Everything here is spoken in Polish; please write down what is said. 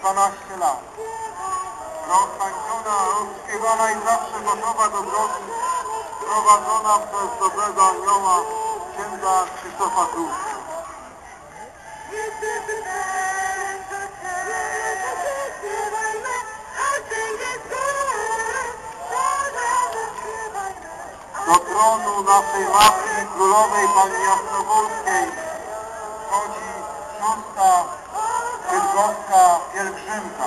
12 lat. Roztańczona, rozśpiewana i zawsze gotowa do drogi, prowadzona przez dobrego anioła księdza Krzysztofa Królka. Do tronu naszej Matki Królowej Pani Jasnowolskiej wchodzi szósta presenta